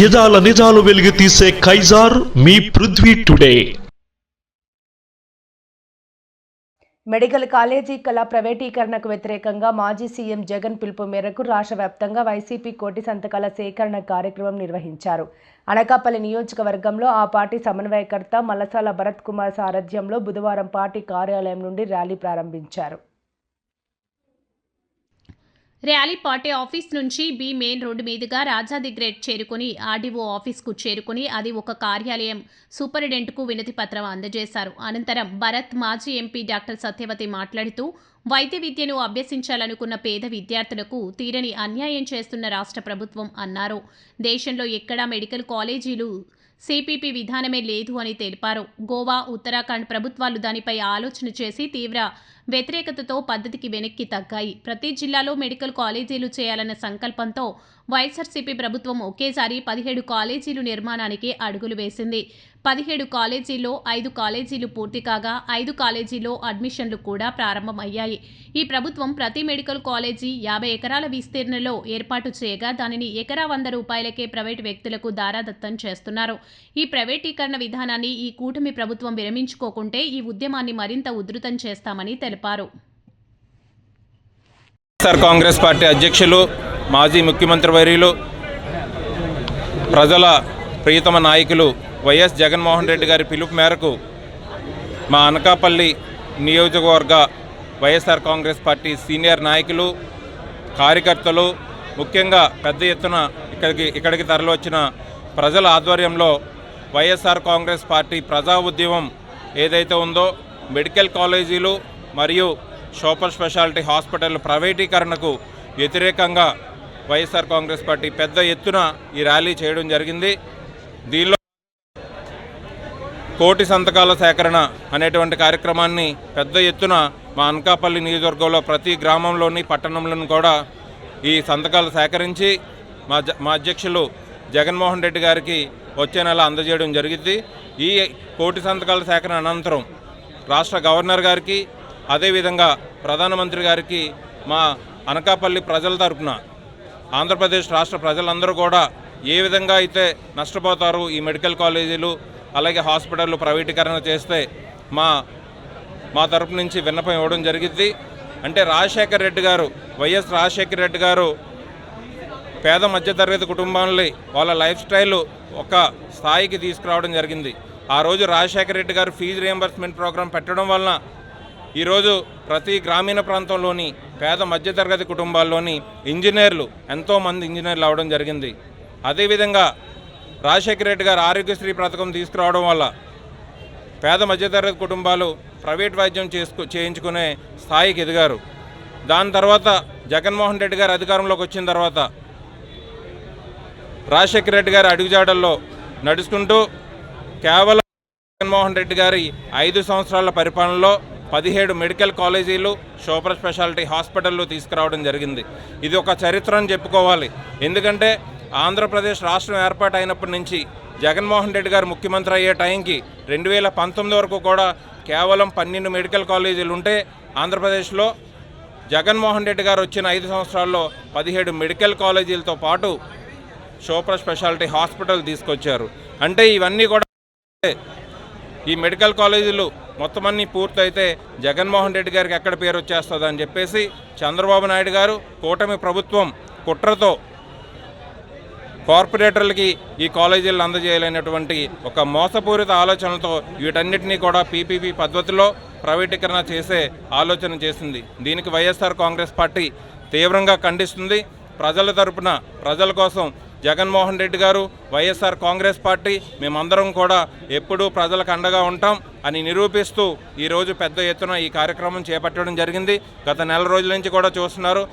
యదాల నిజాలు వెలుగు తీసే కైజార్ మీ పృథ్వీ టుడే. మెడికల్ కాలేజీ కళ ప్రైవేటీకరణకు వ్యతిరేకంగా మాజీ సీఎం జగన్ పిలుపు మేరకు రాష్ట్ర వ్యాప్తంగా వైసీపీ కోటి సంతకాల సేకరణ కార్యక్రమం నిర్వహించారు. అనకాపల్లి నియోజకవర్గంలో ఆ పార్టీ సమన్వయకర్త మల్లసాల భరత్ కుమార్ సారథ్యంలో బుధవారం పార్టీ కార్యాలయం నుండి ర్యాలీ ప్రారంభించారు. ర్యాలీ పార్టీ ఆఫీస్ నుంచి బి మెయిన్ రోడ్డు మీదుగా రాజాది గ్రేడ్ చేరుకుని ఆర్డీఓ ఆఫీస్కు చేరుకుని అది ఒక కార్యాలయం సూపరింటెండెంట్కు వినతి పత్రం అందజేశారు. అనంతరం భరత్ మాజీ ఎంపీ డాక్టర్ సత్యవతి మాట్లాడుతూ వైద్య విద్యను అభ్యసించాలనుకున్న పేద విద్యార్థులకు తీరని అన్యాయం చేస్తున్న రాష్ట్ర ప్రభుత్వం అన్నారు. దేశంలో ఎక్కడా మెడికల్ కాలేజీలు సిపిపి విధానమే లేదు అని తెలిపారు. గోవా ఉత్తరాఖండ్ ప్రభుత్వాలు దానిపై ఆలోచన చేసి తీవ్ర వ్యతిరేకతతో పద్ధతికి వెనక్కి తగ్గాయి. ప్రతి జిల్లాలో మెడికల్ కాలేజీలు చేయాలన్న సంకల్పంతో వైఎస్ఆర్సీపీ ప్రభుత్వం ఒకేసారి పదిహేడు కాలేజీలు నిర్మాణానికి అడుగులు వేసింది. పదిహేడు కాలేజీల్లో ఐదు కాలేజీలు పూర్తి కాగా ఐదు కాలేజీల్లో అడ్మిషన్లు కూడా ప్రారంభమయ్యాయి. ఈ ప్రభుత్వం ప్రతి మెడికల్ కాలేజీ యాభై ఎకరాల విస్తీర్ణంలో ఏర్పాటు చేయగా దానిని ఎకరా వంద రూపాయలకే ప్రైవేటు వ్యక్తులకు దారాదత్తం చేస్తున్నారు. ఈ ప్రైవేటీకరణ విధానాన్ని ఈ కూటమి ప్రభుత్వం విరమించుకోకుంటే ఈ ఉద్యమాన్ని మరింత ఉధృతం చేస్తామని తెలిపారు. కాంగ్రెస్ పార్టీ అధ్యక్షులు మాజీ ముఖ్యమంత్రి వర్యులు ప్రజల ప్రియతమ నాయకులు వైఎస్ జగన్మోహన్ రెడ్డి గారి పిలుపు మేరకు మా అనకాపల్లి నియోజకవర్గ వైఎస్ఆర్ కాంగ్రెస్ పార్టీ సీనియర్ నాయకులు కార్యకర్తలు ముఖ్యంగా పెద్ద ఎత్తున ఇక్కడికి ఇక్కడికి తరలివచ్చిన ప్రజల ఆధ్వర్యంలో వైఎస్ఆర్ కాంగ్రెస్ పార్టీ ప్రజా ఉద్యమం ఏదైతే ఉందో మెడికల్ కాలేజీలు మరియు సూపర్ స్పెషాలిటీ హాస్పిటల్ ప్రైవేటీకరణకు వ్యతిరేకంగా వైఎస్ఆర్ కాంగ్రెస్ పార్టీ పెద్ద ఎత్తున ఈ ర్యాలీ చేయడం జరిగింది. దీనిలో కోటి సంతకాల సేకరణ అనేటువంటి కార్యక్రమాన్ని పెద్ద ఎత్తున మా అనకాపల్లి నియోజకవర్గంలో ప్రతి గ్రామంలోని పట్టణంలోని కూడా ఈ సంతకాలు సేకరించి మా మా అధ్యక్షులు జగన్మోహన్ రెడ్డి గారికి వచ్చే నెల అందజేయడం జరిగింది. ఈ కోటి సంతకాల సేకరణ అనంతరం రాష్ట్ర గవర్నర్ గారికి అదేవిధంగా ప్రధానమంత్రి గారికి మా అనకాపల్లి ప్రజల తరపున ఆంధ్రప్రదేశ్ రాష్ట్ర ప్రజలందరూ కూడా ఏ విధంగా అయితే నష్టపోతారు ఈ మెడికల్ కాలేజీలు అలాగే హాస్పిటళ్ళు ప్రైవేటీకరణ చేస్తే మా మా తరపు నుంచి విన్నపం ఇవ్వడం జరిగింది అంటే రాజశేఖర్ రెడ్డి గారు వైఎస్ రాజశేఖర్ రెడ్డి గారు పేద మధ్యతరగతి కుటుంబాలని వాళ్ళ లైఫ్ స్టైల్ ఒక స్థాయికి తీసుకురావడం జరిగింది. ఆ రోజు రాజశేఖర రెడ్డి గారు ఫీజు రియంబర్స్మెంట్ ప్రోగ్రాం పెట్టడం వలన ఈరోజు ప్రతి గ్రామీణ ప్రాంతంలోని పేద మధ్యతరగతి కుటుంబాల్లోని ఇంజనీర్లు ఎంతోమంది ఇంజనీర్లు అవడం జరిగింది. అదేవిధంగా రాజశేఖర రెడ్డి గారు ఆరోగ్యశ్రీ పథకం తీసుకురావడం వల్ల పేద మధ్యతరగతి కుటుంబాలు ప్రైవేట్ వైద్యం చేసుకు చేయించుకునే స్థాయికి ఎదిగారు. దాని తర్వాత జగన్మోహన్ రెడ్డి గారు అధికారంలోకి వచ్చిన తర్వాత రాజశేఖర రెడ్డి గారి అడుగుజాడల్లో నడుచుకుంటూ కేవలం జగన్మోహన్ రెడ్డి గారి ఐదు సంవత్సరాల పరిపాలనలో పదిహేడు మెడికల్ కాలేజీలు సూపర్ స్పెషాలిటీ హాస్పిటళ్ళు తీసుకురావడం జరిగింది. ఇది ఒక చరిత్ర అని చెప్పుకోవాలి. ఎందుకంటే ఆంధ్రప్రదేశ్ రాష్ట్రం ఏర్పాటు అయినప్పటి నుంచి జగన్మోహన్ రెడ్డి గారు ముఖ్యమంత్రి అయ్యే టైంకి రెండు వేల పంతొమ్మిది వరకు కూడా కేవలం పన్నెండు మెడికల్ కాలేజీలు ఉంటే ఆంధ్రప్రదేశ్లో జగన్మోహన్ రెడ్డి గారు వచ్చిన ఐదు సంవత్సరాల్లో పదిహేడు మెడికల్ కాలేజీలతో పాటు సూపర్ స్పెషాలిటీ హాస్పిటల్ తీసుకొచ్చారు. అంటే ఇవన్నీ కూడా ఈ మెడికల్ కాలేజీలు మొత్తం అన్నీ పూర్తయితే జగన్మోహన్ రెడ్డి గారికి ఎక్కడ పేరు వచ్చేస్తుంది అని చెప్పేసి చంద్రబాబు నాయుడు గారు కూటమి ప్రభుత్వం కుట్రతో కార్పొరేటర్లకి ఈ కాలేజీలను అందజేయలేనటువంటి ఒక మోసపూరిత ఆలోచనలతో వీటన్నిటినీ కూడా పీపీపీ పద్ధతిలో ప్రైవేటీకరణ చేసే ఆలోచన చేసింది. దీనికి వైఎస్ఆర్ కాంగ్రెస్ పార్టీ తీవ్రంగా ఖండిస్తుంది. ప్రజల తరపున ప్రజల కోసం జగన్మోహన్ రెడ్డి గారు వైఎస్ఆర్ కాంగ్రెస్ పార్టీ మేమందరం కూడా ఎప్పుడూ ప్రజలకు అండగా ఉంటాం అని నిరూపిస్తూ ఈరోజు పెద్ద ఎత్తున ఈ కార్యక్రమం చేపట్టడం జరిగింది. గత నెల రోజుల నుంచి కూడా చూస్తున్నారు.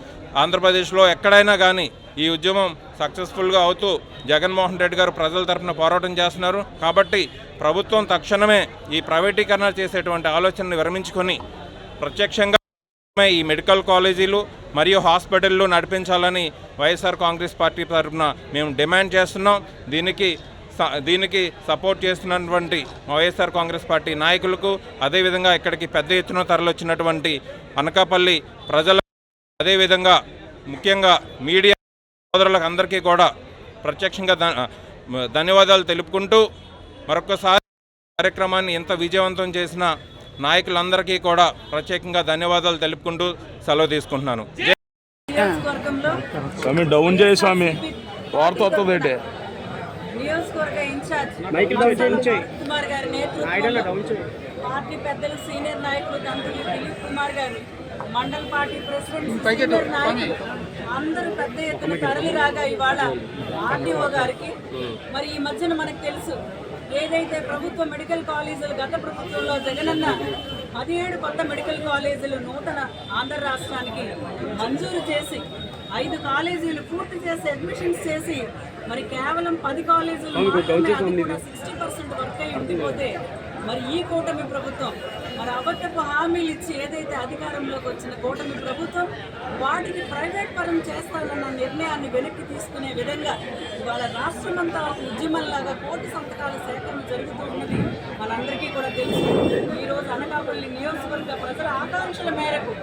ఆంధ్రప్రదేశ్లో ఎక్కడైనా కానీ ఈ ఉద్యమం సక్సెస్ఫుల్గా అవుతూ జగన్మోహన్ రెడ్డి గారు ప్రజల తరఫున పోరాటం చేస్తున్నారు. కాబట్టి ప్రభుత్వం తక్షణమే ఈ ప్రైవేటీకరణ చేసేటువంటి ఆలోచనను విరమించుకొని ప్రత్యక్షంగా ఈ మెడికల్ కాలేజీలు మరియు హాస్పిటల్లు నడిపించాలని వైఎస్ఆర్ కాంగ్రెస్ పార్టీ తరఫున మేము డిమాండ్ చేస్తున్నాం. దీనికి స- దీనికి సపోర్ట్ చేస్తున్నటువంటి వైఎస్ఆర్ కాంగ్రెస్ పార్టీ నాయకులకు అదేవిధంగా ఇక్కడికి పెద్ద ఎత్తున తరలొచ్చినటువంటి అనకాపల్లి ప్రజల అదేవిధంగా ముఖ్యంగా మీడియా సోదరులకు అందరికీ కూడా ప్రత్యక్షంగా ధన్యవాదాలు తెలుపుకుంటూ మరొకసారి కార్యక్రమాన్ని ఎంత విజయవంతం చేసినా నాయకులందరికీ కూడా ప్రత్యేకంగా ధన్యవాదాలు తెలుపుకుంటూ సెలవు తీసుకుంటున్నాను. స్వామి డౌన్ చేయి స్వామి. వార్త వస్తుంది ఏంటి నియోజకవర్గ ఇన్ఛార్జ్ కుమార్ గారి నేతృత్వంలో పార్టీ పెద్దలు సీనియర్ నాయకులు దంతులు దిలీప్ కుమార్ గారు మండల పార్టీ ప్రెసిడెంట్ సీనియర్ నాయకులు అందరూ పెద్ద ఎత్తున తరలి రాగా ఇవాళ ఆర్డీఓ గారికి. మరి ఈ మధ్యన మనకు తెలుసు ఏదైతే ప్రభుత్వ మెడికల్ కాలేజీలు గత ప్రభుత్వంలో జగనన్న పదిహేడు కొత్త మెడికల్ కాలేజీలు నూతన ఆంధ్ర రాష్ట్రానికి మంజూరు చేసి ఐదు కాలేజీలు పూర్తి చేసి అడ్మిషన్స్ చేసి మరి కేవలం పది కాలేజీలు సిక్స్టీ పర్సెంట్ వర్క్ అయి ఉండిపోతే మరి ఈ కూటమి ప్రభుత్వం మరి అబద్ధపు హామీలు ఇచ్చి ఏదైతే అధికారంలోకి వచ్చిన కూటమి ప్రభుత్వం వాటికి ప్రైవేట్ పరం చేస్తానన్న నిర్ణయాన్ని వెనక్కి తీసుకునే విధంగా ఇవాళ రాష్ట్రమంతా ఒక ఉద్యమంలాగా కోటి సంతకాల సేకరణ జరుగుతూ ఉన్నది. మనందరికీ కూడా తెలుసు ఈరోజు అనకాపల్లి నియోజకవర్గ ప్రజల ఆకాంక్షల మేరకు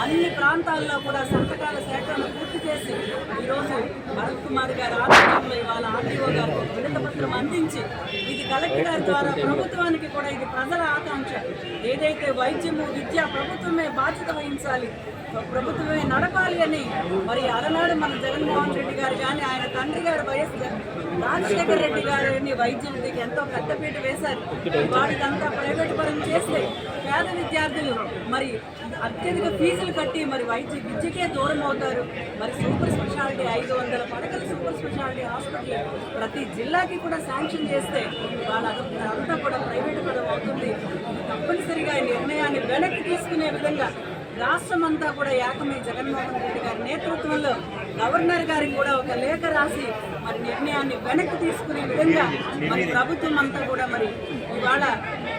అన్ని ప్రాంతాల్లో కూడా సంతకాల సేకరణ పూర్తి చేసి ఈరోజు భరత్ కుమార్ గారి ఆధ్వర్యంలో ఇవాళ ఆర్టీఓ గారు విడత పత్రం అందించి ఇది కలెక్టర్ ద్వారా ప్రభుత్వానికి కూడా ఇది ప్రజల ఆకాంక్ష. ఏదైతే వైద్యము విద్య ప్రభుత్వమే బాధ్యత వహించాలి ప్రభుత్వమే నడపాలి అని మరి అలనాడు మన జగన్మోహన్ రెడ్డి గారు కానీ ఆయన తండ్రి గారు వైఎస్ రాజశేఖర రెడ్డి గారిని వైద్యం విద్యకి ఎంతో పెద్దపీట వేశారు. వాటికంతా ప్రైవేట్ పరం చేస్తే పేద విద్యార్థులు మరి అత్యధిక ఫీజులు కట్టి మరి వైద్య విద్యకే దూరం అవుతారు. మరి సూపర్ స్పెషాలిటీ ఐదు వందల పడకల సూపర్ స్పెషాలిటీ హాస్పిటల్ ప్రతి జిల్లాకి కూడా శాంక్షన్ చేస్తే వాళ్ళ అంతా కూడా ప్రైవేట్ పరం అవుతుంది. తప్పనిసరిగా ఈ నిర్ణయాన్ని వెనక్కి తీసుకునే విధంగా రాష్ట్రం అంతా కూడా ఏకమై జగన్మోహన్ రెడ్డి గారి నేతృత్వంలో గవర్నర్ గారికి కూడా ఒక లేఖ రాసి మరి నిర్ణయాన్ని వెనక్కి తీసుకునే విధంగా మరి ప్రభుత్వం అంతా కూడా మరి ఇవాళ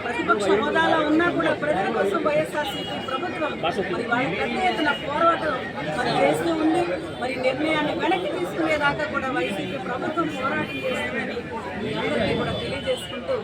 ప్రతిపక్ష హోదాలో ఉన్నా కూడా ప్రజల కోసం వైఎస్ఆర్సీపీ ప్రభుత్వం మరి వాళ్ళ పెద్ద ఎత్తున పోరాటం మరి చేస్తూ ఉంది. మరి నిర్ణయాన్ని వెనక్కి తీసుకునేదాకా కూడా వైసీపీ ప్రభుత్వం పోరాటం చేస్తుందని మీ అందరికీ కూడా తెలియజేసుకుంటూ